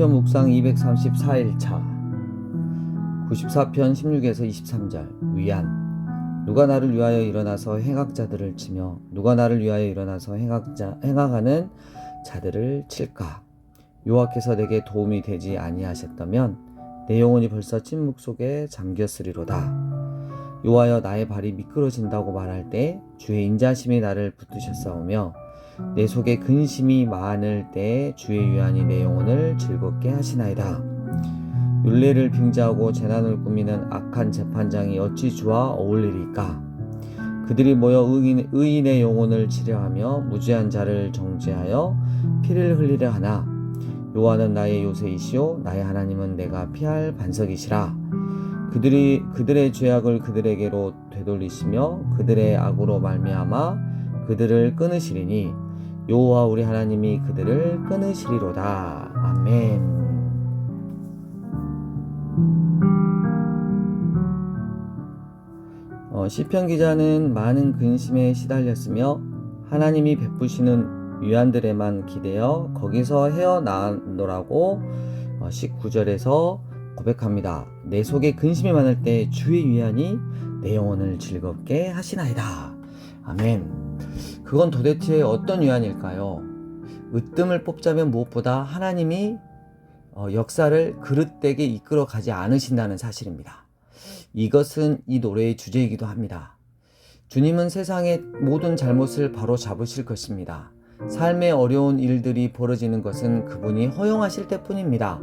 시편 묵상 234일차. 94편 16에서 23절. 위안. 누가 나를 위하여 일어나서 행악자들을 치며 누가 나를 위하여 일어나서 행악자 행악하는 자들을 칠까? 여호와께서 내게 도움이 되지 아니하셨다면 내 영혼이 벌써 침묵 속에 잠겼으리로다 여호와여 나의 발이 미끄러진다고 말할 때 주의 인자심이 나를 붙드셨사오며 내 속에 근심이 많을 때 주의 유한이 내 영혼을 즐겁게 하시나이다. 윤례를 빙자하고 재난을 꾸미는 악한 재판장이 어찌 주와 어울리리까? 그들이 모여 의인, 의인의 영혼을 치려하며 무죄한 자를 정죄하여 피를 흘리려 하나 여호와는 나의 요새이시오 나의 하나님은 내가 피할 반석이시라 그들이 그들의 죄악을 그들에게로 되돌리시며 그들의 악으로 말미암아 그들을 끊으시리니 여호와 우리 하나님이 그들을 끊으시리로다. 아멘. 어, 시편 기자는 많은 근심에 시달렸으며 하나님이 베푸시는 위안들에만 기대어 거기서 헤어나노라고 어, 19절에서 고백합니다. 내 속에 근심이 많을 때 주의 위안이 내 영혼을 즐겁게 하시나이다. 아멘. 그건 도대체 어떤 위안일까요? 으뜸을 뽑자면 무엇보다 하나님이 어, 역사를 그릇되게 이끌어 가지 않으신다는 사실입니다. 이것은 이 노래의 주제이기도 합니다. 주님은 세상의 모든 잘못을 바로 잡으실 것입니다. 삶의 어려운 일들이 벌어지는 것은 그분이 허용하실 때뿐입니다.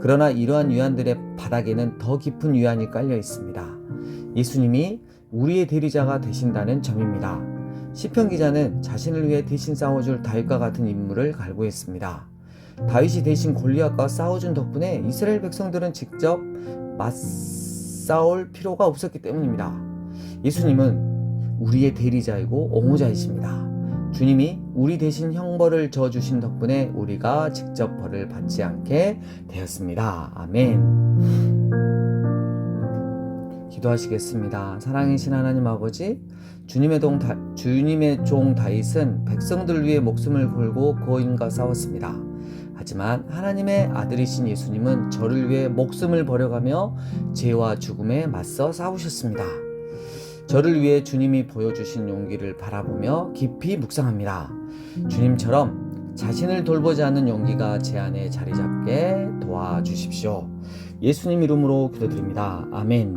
그러나 이러한 위안들의 바닥에는 더 깊은 위안이 깔려 있습니다. 예수님이 우리의 대리자가 되신다는 점입니다. 시편 기자는 자신을 위해 대신 싸워줄 다윗과 같은 인물을 갈구했습니다. 다윗이 대신 골리앗과 싸워준 덕분에 이스라엘 백성들은 직접 맞싸울 필요가 없었기 때문입니다. 예수님은 우리의 대리자이고 옹호자이십니다. 주님이 우리 대신 형벌을 져 주신 덕분에 우리가 직접 벌을 받지 않게 되었습니다. 아멘. 기도하시겠습니다. 사랑이신 하나님 아버지, 주님의, 동 다, 주님의 종 다윗은 백성들 위해 목숨을 걸고 거인과 싸웠습니다. 하지만 하나님의 아들이신 예수님은 저를 위해 목숨을 버려가며 죄와 죽음에 맞서 싸우셨습니다. 저를 위해 주님이 보여주신 용기를 바라보며 깊이 묵상합니다. 주님처럼 자신을 돌보지 않는 용기가 제 안에 자리 잡게 도와주십시오. 예수님 이름으로 기도드립니다. 아멘.